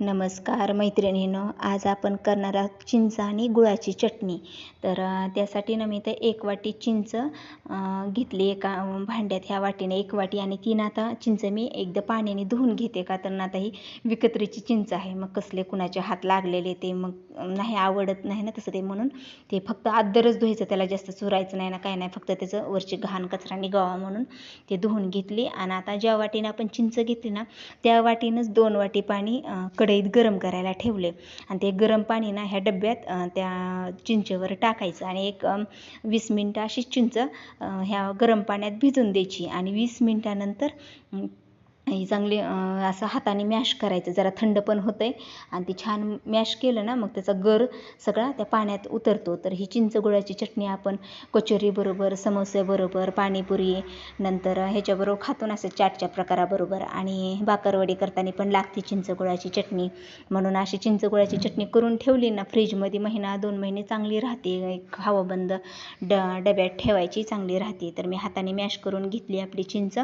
नमस्कार मैत्रिणींनो आज आपण करणार आहोत चिंच आणि गुळाची चटणी. तर त्यासाठी ना मी तर एक वाटी चिंच घेतली एका भांड्यात. ह्या वाटीने एक वाटी आणि तीन आता चिंच मी एकदा पाण्याने धुवून घेते का? तर आता ही विकत्रीची चिंच आहे. मग कसले कुणाचे हात लागलेले ते मग नाही आवडत नाही ना तसं ते म्हणून. ते फक्त आदरच धुवायचं त्याला जास्त चुरायचं नाही ना काय नाही. फक्त त्याचं वरची घाण कचरा निघावा म्हणून ते धुवून घेतली. आणि आता ज्या वाटीने आपण चिंच घेतली ना त्या वाटीनंच दोन वाटी पाणी कट कढईत गरम करायला ठेवले. आणि ते गरम पाणी ना ह्या डब्यात त्या चिंचेवर टाकायचं. आणि एक वीस मिनटं अशी चिंच ह्या गरम पाण्यात भिजून द्यायची. आणि वीस मिनटानंतर ही चांगली असं हाताने मॅश करायचं. जरा थंड पण होतं आहे आणि ते छान मॅश केलं ना मग त्याचा गर सगळा त्या पाण्यात उतरतो. तर ही चिंच गुळाची चटणी आपण कचोरीबरोबर समोस्याबरोबर पाणीपुरी नंतर ह्याच्याबरोबर खातो ना असं चाटच्या प्रकाराबरोबर. आणि बाकरवडी करताना पण लागते चिंच गुळाची चटणी. म्हणून अशी चिंच गुळाची चटणी करून ठेवली ना फ्रीजमध्ये महिना दोन महिने चांगली राहते. एक हवाबंद ड डब्यात ठेवायची चांगली राहते. तर मी हाताने मॅश करून घेतली आपली चिंच.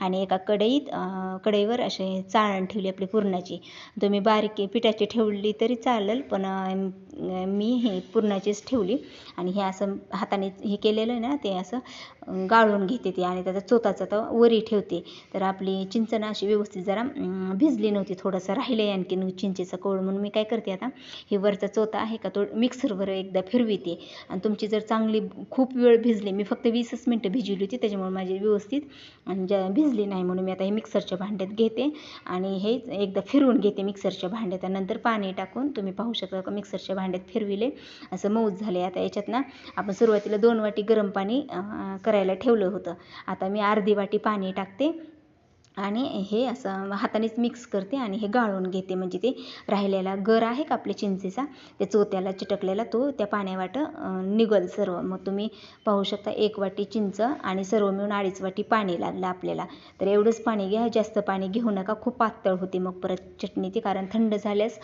आणि एका कढईत कढईवर असे चाळण ठेवली आपली पुरणाची. तुम्ही बारीक पिठाची ठेवली तरी चालेल पण मी हे पुरणाचीच ठेवली. आणि हे असं हाताने हे केलेलं आहे ना ते असं गाळून घेते ते आणि त्याचा चोताचा तर वरी ठेवते. तर आपली चिंचणं अशी व्यवस्थित जरा भिजली नव्हती थोडंसं राहिलं आहे आणखीन चिंचेचा कोळ म्हणून मी काय करते आता हे वरचा चोता आहे का तो मिक्सरवर एकदा फिरविते. आणि तुमची जर चांगली खूप वेळ भिजली मी फक्त वीसच मिनटं भिजवली होती त्याच्यामुळे माझी व्यवस्थित आणि ज्या भिजली नाही म्हणून मी आता हे मिक्सरच्या भांड्यात घेते आणि हे एकदा फिरवून घेते मिक्सरच्या भांड्यात नंतर पाणी टाकून तुम्ही पाहू शकता का मिक्सरच्या भांड्यात फिरविले. असं मऊच झाले आता याच्यात ना आपण सुरुवातीला दोन वाटी गरम पाणी करायला ठेवलं होतं. आता मी अर्धी वाटी पाणी टाकते. आणि हे असं हातानेच मिक्स करते आणि हे गाळून घेते. म्हणजे ते राहिलेला गर आहे का आपल्या चिंचेचा? त्या चोत्याला चिटकलेला तो त्या पाण्यावाट निघल सर्व. मग तुम्ही पाहू शकता एक वाटी चिंच आणि सर्व मिळून अडीच वाटी पाणी लागलं आपल्याला. तर एवढंच पाणी घ्या जास्त पाणी घेऊ नका. खूप पातळ होते मग परत चटणी ती कारण थंड झाल्यास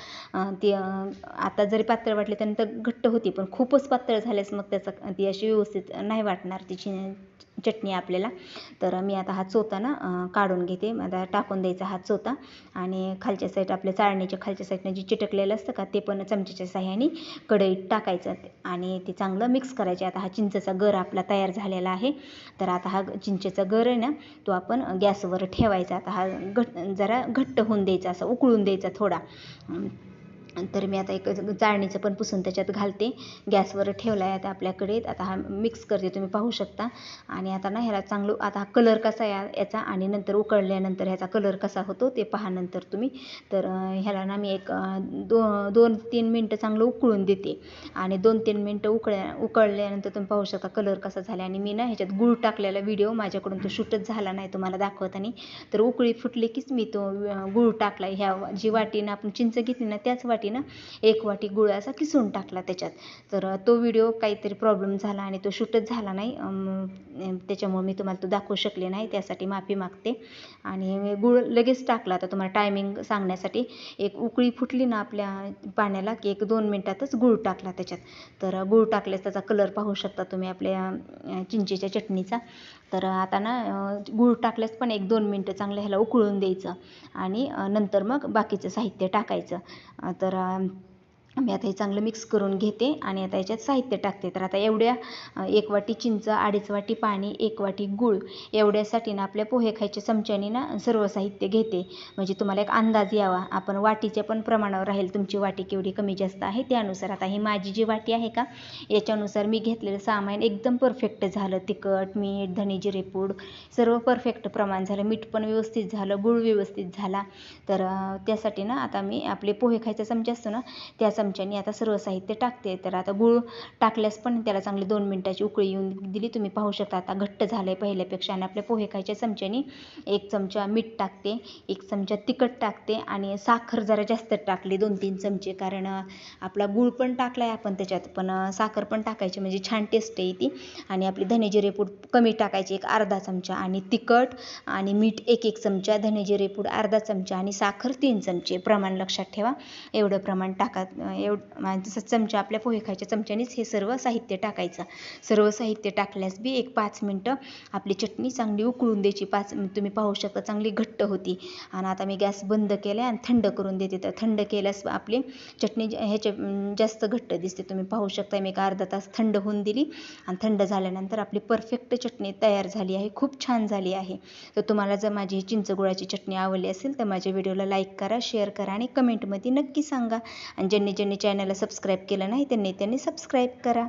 ती आता जरी पातळ वाटली त्यानंतर घट्ट होती पण खूपच पातळ झाल्यास मग त्याचा ती अशी व्यवस्थित नाही वाटणार ती चटणी आपल्याला. तर मी आता हा चोता ना काढून घेते. आता टाकून द्यायचा हा चोता आणि खालच्या साईड आपल्या चाळणीच्या खालच्या साईडनं जे चिटकलेलं असतं का ते पण चमच्याच्या साह्याने कढईत टाकायचं. आणि ते चांगलं मिक्स करायचे. आता हा चिंचेचा गर आपला तयार झालेला आहे. तर आता हा चिंचेचा गर आहे ना तो आपण गॅसवर ठेवायचा. आता हा घट जरा घट्ट होऊन द्यायचा असा उकळून द्यायचा थोडा. तर मी आता एक चाळणीचं पण पुसून त्याच्यात घालते. गॅसवर ठेवला आहे आता आपल्याकडे. आता हा मिक्स करते. तुम्ही पाहू शकता. आणि आता ना ह्याला चांगलं आता हा कलर कसा या याचा आणि नंतर उकळल्यानंतर ह्याचा कलर कसा होतो ते पहा नंतर तुम्ही. तर ह्याला ना मी एक दो दोन तीन मिनटं चांगलं उकळून देते. आणि दोन तीन मिनटं उकळ्या उकळल्यानंतर तुम्ही पाहू शकता कलर कसा झाला आणि मी ना ह्याच्यात गुळ टाकलेला व्हिडिओ माझ्याकडून तो शूटच झाला नाही तुम्हाला दाखवताना. तर उकळी फुटली कीच मी तो गुळ टाकला ह्या जी वाटीनं आपण चिंच घेतली ना त्याच वाटी ना एक वाटी गुळ असा किसून टाकला त्याच्यात. तर तो व्हिडिओ काहीतरी प्रॉब्लेम झाला आणि तो शूटच झाला नाही. त्याच्यामुळे मी तुम्हाला तो दाखवू शकले नाही. त्यासाठी माफी मागते. आणि गुळ लगेच टाकला. आता तुम्हाला टायमिंग सांगण्यासाठी एक उकळी फुटली ना आपल्या पाण्याला की एक दोन मिनटातच गुळ टाकला त्याच्यात. तर गुळ टाकल्यास त्याचा कलर पाहू शकता तुम्ही आपल्या चिंचेच्या चटणीचा. तर आता ना गूळ टाकल्यास पण एक दोन मिनटं चांगलं ह्याला उकळून द्यायचं आणि नंतर मग बाकीचं साहित्य टाकायचं. तर but, um, मी आता हे चांगलं मिक्स करून घेते आणि आता याच्यात साहित्य टाकते. तर आता एवढ्या एक वाटी चिंच अडीच वाटी पाणी एक वाटी गूळ एवढ्यासाठी ना आपल्या पोहे खायच्या चमच्याने ना सर्व साहित्य घेते. म्हणजे तुम्हाला एक अंदाज यावा. आपण वाटीच्या पण प्रमाणावर राहील. तुमची वाटी केवढी कमी जास्त आहे त्यानुसार. आता ही माझी जी वाटी आहे का याच्यानुसार मी घेतलेलं सामान एकदम परफेक्ट झालं. तिखट मीठ धने जिरेपूड सर्व परफेक्ट प्रमाण झालं. मीठ पण व्यवस्थित झालं. गूळ व्यवस्थित झाला. तर त्यासाठी ना आता मी आपले पोहे खायचा चमचा असतो ना त्याचा चमच्याने आता सर्व साहित्य टाकते. तर आता गूळ टाकल्यास पण त्याला चांगली दोन मिनटाची उकळी येऊन दिली तुम्ही पाहू शकता. आता घट्ट झालं आहे पहिल्यापेक्षा आणि आपल्या पोहे खायच्या चमच्याने एक चमचा मीठ टाकते एक चमचा तिखट टाकते आणि साखर जरा जास्त टाकली दोन तीन चमचे. कारण आपला गूळ पण टाकला आहे आपण त्याच्यात पण साखर पण टाकायची म्हणजे छान टेस्ट आहे ती. आणि आपली धने पूड कमी टाकायची एक अर्धा चमचा आणि तिखट आणि मीठ एक एक चमचा धने पूड अर्धा चमचा आणि साखर तीन चमचे. प्रमाण लक्षात ठेवा. एवढं प्रमाण टाका एवढं जसं चमचा आपल्या पोहे खायच्या चमच्यानेच हे सर्व साहित्य टाकायचं. सर्व साहित्य टाकल्यास बी एक पाच मिनटं आपली चटणी चांगली उकळून द्यायची. पाच तुम्ही पाहू शकता चांगली घट्ट होती. आणि आता मी गॅस बंद केला आणि थंड करून देते. तर थंड केल्यास आपली चटणी ह्याच्या जास्त घट्ट दिसते. तुम्ही पाहू शकता मी एक अर्धा तास थंड होऊन दिली आणि थंड झाल्यानंतर आपली परफेक्ट चटणी तयार झाली आहे. खूप छान झाली आहे. तर तुम्हाला जर माझी चिंच गुळाची चटणी आवडली असेल तर माझ्या व्हिडिओला लाईक करा शेअर करा आणि कमेंटमध्ये नक्की सांगा. आणि ज्यांनी ज्यांनी चॅनलला सबस्क्राईब केलं नाही त्यांनी त्यांनी सबस्क्राईब करा.